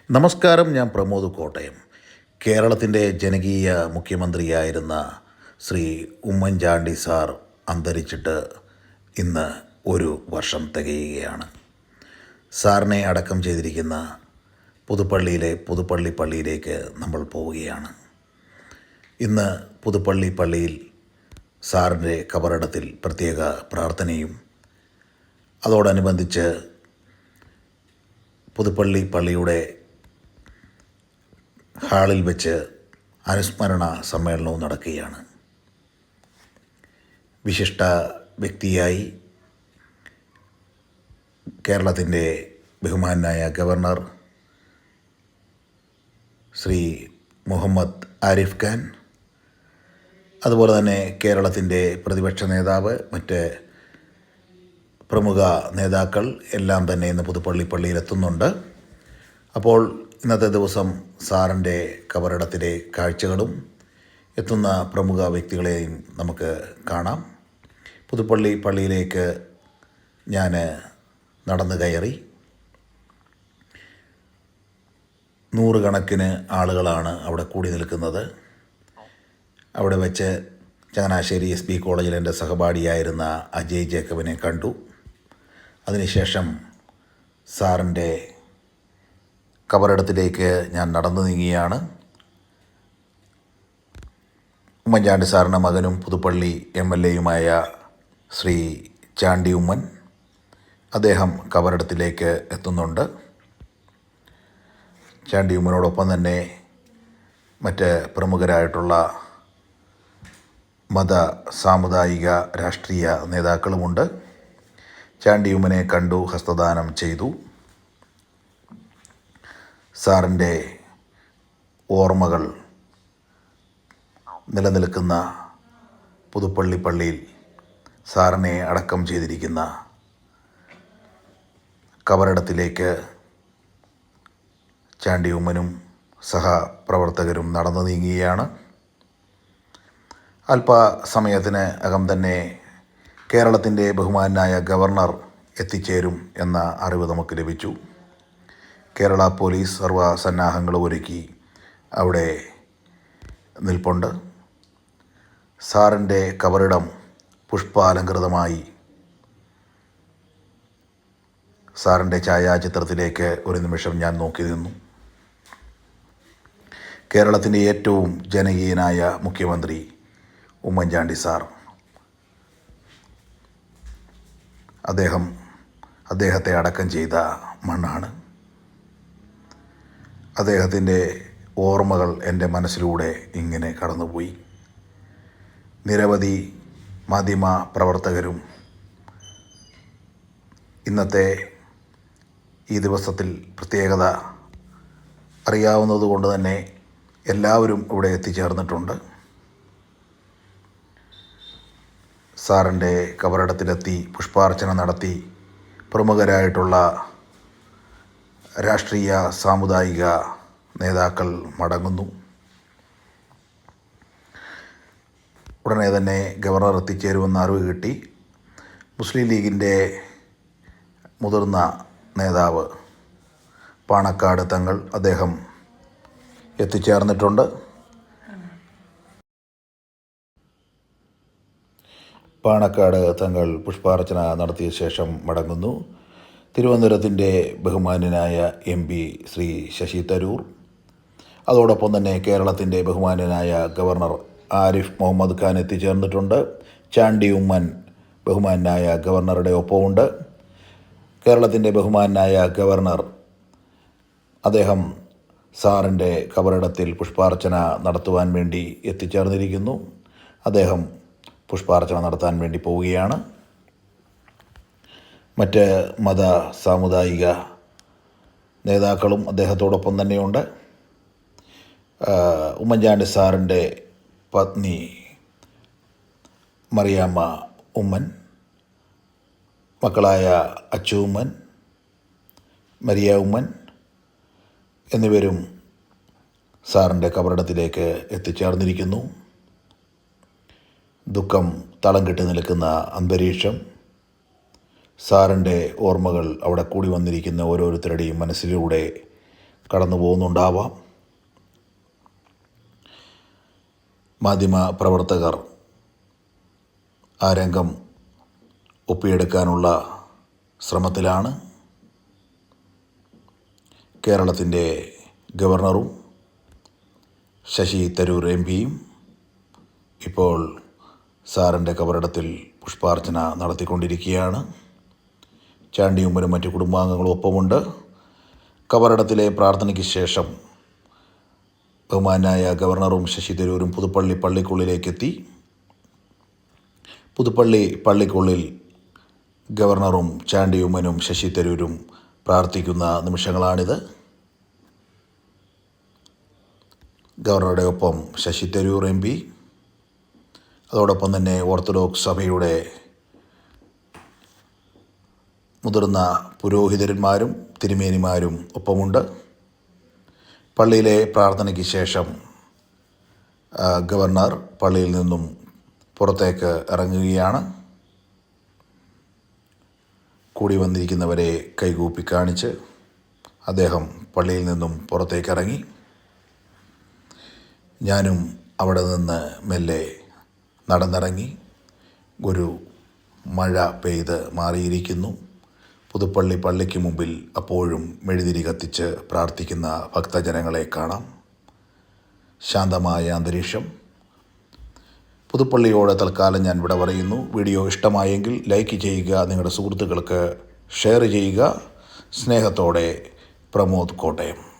നമസ്കാരം ഞാൻ പ്രമോദ് കോട്ടയം. കേരളത്തിന്റെ ജനകീയ മുഖ്യമന്ത്രിയായിരുന്ന ശ്രീ ഉമ്മൻചാണ്ടി സാർ അന്തരിച്ചിട്ട് ഇന്ന് ഒരു വർഷം തികയുകയാണ്. സാറിനെ അടക്കം ചെയ്തിരിക്കുന്ന പുതുപ്പള്ളിയിലെ പുതുപ്പള്ളി പള്ളിയിലേക്ക് നമ്മൾ പോവുകയാണ്. ഇന്ന് പുതുപ്പള്ളി പള്ളിയിൽ സാറിന്റെ കബറടത്തിൽ പ്രത്യേക പ്രാർത്ഥനയും അതോടനുബന്ധിച്ച് പുതുപ്പള്ളി പള്ളിയുടെ ഹാളിൽ വെച്ച് അനുസ്മരണ സമ്മേളനവും നടക്കുകയാണ്. വിശിഷ്ട വ്യക്തിയായി കേരളത്തിന്റെ ബഹുമാനായ ഗവർണർ ശ്രീ മുഹമ്മദ് ആരിഫ് ഖാൻ അതുപോലെ തന്നെ കേരളത്തിന്റെ പ്രതിപക്ഷ നേതാവ് മറ്റ് പ്രമുഖ നേതാക്കൾ എല്ലാം തന്നെ ഇന്ന് പുതുപ്പള്ളി പള്ളിയിലെത്തുന്നുണ്ട് അപ്പോൾ ഇന്നത്തെ ദിവസം സാറിന്റെ കബറിടത്തിലെ കാഴ്ചകളും എത്തുന്ന പ്രമുഖ വ്യക്തികളെയും നമുക്ക് കാണാം. പുതുപ്പള്ളി പള്ളിയിലേക്ക് ഞാൻ നടന്നു കയറി. നൂറുകണക്കിന് ആളുകളാണ് അവിടെ കൂടി നിൽക്കുന്നത്. അവിടെ വെച്ച് ചങ്ങനാശ്ശേരി എസ് ബി കോളേജിൽ എന്റെ സഹപാഠിയായിരുന്ന അജയ് ജേക്കബിനെ കണ്ടു. അതിനുശേഷം സാറിന്റെ കബറിടത്തിലേക്ക് ഞാൻ നടന്നു നീങ്ങിയാണ് ഉമ്മൻചാണ്ടി സാറിന്റെ മകനും പുതുപ്പള്ളി എം എൽ എയുമായ ശ്രീ ചാണ്ടി ഉമ്മൻ അദ്ദേഹം കബറിടത്തിലേക്ക് എത്തുന്നുണ്ട്. ചാണ്ടി ഉമ്മനോടൊപ്പം തന്നെ മറ്റ് പ്രമുഖരായിട്ടുള്ള മത സാമുദായിക രാഷ്ട്രീയ നേതാക്കളുമുണ്ട്. ചാണ്ടിയുമ്മനെ കണ്ടു ഹസ്തദാനം ചെയ്തു. സാറിന്റെ ഓർമ്മകൾ നിലനിൽക്കുന്ന പുതുപ്പള്ളി പള്ളിയിൽ സാറിനെ അടക്കം ചെയ്തിരിക്കുന്ന കബറിടത്തിലേക്ക് ചാണ്ടിയുമ്മനും സഹപ്രവർത്തകരും നടന്നു നീങ്ങുകയാണ്. അല്പസമയത്തിന് അകം തന്നെ കേരളത്തിന്റെ ബഹുമാനായ ഗവർണർ എത്തിച്ചേരും എന്ന അറിവ് നമുക്ക് ലഭിച്ചു. കേരള പോലീസ് സർവസന്നാഹങ്ങൾ ഒരുക്കി അവിടെ നിൽപ്പുണ്ട്. സാറിന്റെ കബറിടം പുഷ്പാലങ്കൃതമായി സാറിന്റെ ഛായാചിത്രത്തിലേക്ക് ഒരു നിമിഷം ഞാൻ നോക്കി നിന്നു. കേരളത്തിന്റെ ഏറ്റവും ജനകീയനായ മുഖ്യമന്ത്രി ഉമ്മൻചാണ്ടി സാർ. അദ്ദേഹം അദ്ദേഹത്തെ അടക്കം ചെയ്ത മണ്ണാണ്. അദ്ദേഹത്തിന്റെ ഓർമ്മകൾ എന്റെ മനസ്സിലൂടെ ഇങ്ങനെ കടന്നുപോയി. നിരവധി മാധ്യമ പ്രവർത്തകരും ഇന്നത്തെ ഈ ദിവസത്തിൽ പ്രത്യേകത അറിയാവുന്നതുകൊണ്ട് തന്നെ എല്ലാവരും ഇവിടെ എത്തിച്ചേർന്നിട്ടുണ്ട്. സാറിന്റെ കബറിടത്തിലെത്തി പുഷ്പാർച്ചന നടത്തി പ്രമുഖരായിട്ടുള്ള രാഷ്ട്രീയ സാമുദായിക നേതാക്കൾ മടങ്ങുന്നു. ഉടനെ തന്നെ ഗവർണർ എത്തിച്ചേരുമെന്ന് അറിവ് കിട്ടി. മുസ്ലിം ലീഗിന്റെ മുതിർന്ന നേതാവ് പാണക്കാട് തങ്ങൾ അദ്ദേഹം എത്തിച്ചേർന്നിട്ടുണ്ട്. പാണക്കാട് തങ്ങൾ പുഷ്പാർച്ചന നടത്തിയ ശേഷം മടങ്ങുന്നു. തിരുവനന്തപുരത്തിന്റെ ബഹുമാനനായ എം പി ശ്രീ ശശി തരൂർ അതോടൊപ്പം തന്നെ കേരളത്തിന്റെ ബഹുമാനനായ ഗവർണർ ആരിഫ് മുഹമ്മദ് ഖാൻ എത്തിച്ചേർന്നിട്ടുണ്ട്. ചാണ്ടി ഉമ്മൻ ബഹുമാനായ ഗവർണറുടെ ഒപ്പമുണ്ട്. കേരളത്തിന്റെ ബഹുമാനായ ഗവർണർ അദ്ദേഹം സാറിന്റെ കബറിടത്തിൽ പുഷ്പാർച്ചന നടത്തുവാൻ വേണ്ടി എത്തിച്ചേർന്നിരിക്കുന്നു. അദ്ദേഹം പുഷ്പാർച്ചന നടത്താൻ വേണ്ടി പോവുകയാണ്. മറ്റ് മത സാമുദായിക നേതാക്കളും അദ്ദേഹത്തോടൊപ്പം തന്നെയുണ്ട്. ഉമ്മൻചാണ്ടി സാറിന്റെ പത്നി മറിയാമ്മ ഉമ്മൻ മക്കളായ അച്ചു ഉമ്മൻ മരിയ ഉമ്മൻ എന്നിവരും സാറിന്റെ കബറിടത്തിലേക്ക് എത്തിച്ചേർന്നിരിക്കുന്നു. ദുഃഖം തളം കെട്ടി നിൽക്കുന്ന അന്തരീക്ഷം സാറിന്റെ ഓർമ്മകൾ അവിടെ കൂടി വന്നിരിക്കുന്ന ഓരോരുത്തരുടെയും മനസ്സിലൂടെ കടന്നു പോകുന്നുണ്ടാവാം. മാധ്യമ പ്രവർത്തകർ ആ രംഗം ഒപ്പിയെടുക്കാനുള്ള ശ്രമത്തിലാണ്. കേരളത്തിന്റെ ഗവർണറും ശശി തരൂർ എം പിയും ഇപ്പോൾ സാറിന്റെ കബറിടത്തിൽ പുഷ്പാർച്ചന നടത്തിക്കൊണ്ടിരിക്കുകയാണ്. ചാണ്ടിയുമ്മനും മറ്റ് കുടുംബാംഗങ്ങളും ഒപ്പമുണ്ട്. കബറടത്തിലെ പ്രാർത്ഥനയ്ക്ക് ശേഷം ബഹുമാനായ ഗവർണറും ശശി തരൂരും പുതുപ്പള്ളി പള്ളിക്കുള്ളിലേക്കെത്തി. പുതുപ്പള്ളി പള്ളിക്കുള്ളിൽ ഗവർണറും ചാണ്ടിയുമ്മനും ശശി തരൂരും പ്രാർത്ഥിക്കുന്ന നിമിഷങ്ങളാണിത്. ഗവർണറുടെ ഒപ്പം ശശി തരൂർ എം പി. അതോടൊപ്പം തന്നെ ഓർത്തഡോക്സ് സഭയുടെ മുതിർന്ന പുരോഹിതന്മാരും തിരുമേനിമാരും ഒപ്പമുണ്ട്. പള്ളിയിലെ പ്രാർത്ഥനയ്ക്ക് ശേഷം ഗവർണർ പള്ളിയിൽ നിന്നും പുറത്തേക്ക് ഇറങ്ങുകയാണ്. കൂടി വന്നിരിക്കുന്നവരെ കൈകൂപ്പി കാണിച്ച് അദ്ദേഹം പള്ളിയിൽ നിന്നും പുറത്തേക്ക് ഇറങ്ങി. ഞാനും അവിടെ നിന്ന് മെല്ലെ നടന്നിറങ്ങി. ഒരു മഴ പെയ്ത് മാറിയിരിക്കുന്നു. പുതുപ്പള്ളി പള്ളിക്ക് മുമ്പിൽ അപ്പോഴും മെഴുതിരി കത്തിച്ച് പ്രാർത്ഥിക്കുന്ന ഭക്തജനങ്ങളെ കാണാം. ശാന്തമായ അന്തരീക്ഷം. പുതുപ്പള്ളിയോട് തൽക്കാലം ഞാൻ ഇവിടെ പറയുന്നു. വീഡിയോ ഇഷ്ടമായെങ്കിൽ ലൈക്ക് ചെയ്യുക നിങ്ങളുടെ സുഹൃത്തുക്കൾക്ക് ഷെയർ ചെയ്യുക. സ്നേഹത്തോടെ പ്രമോദ് കോട്ടയം.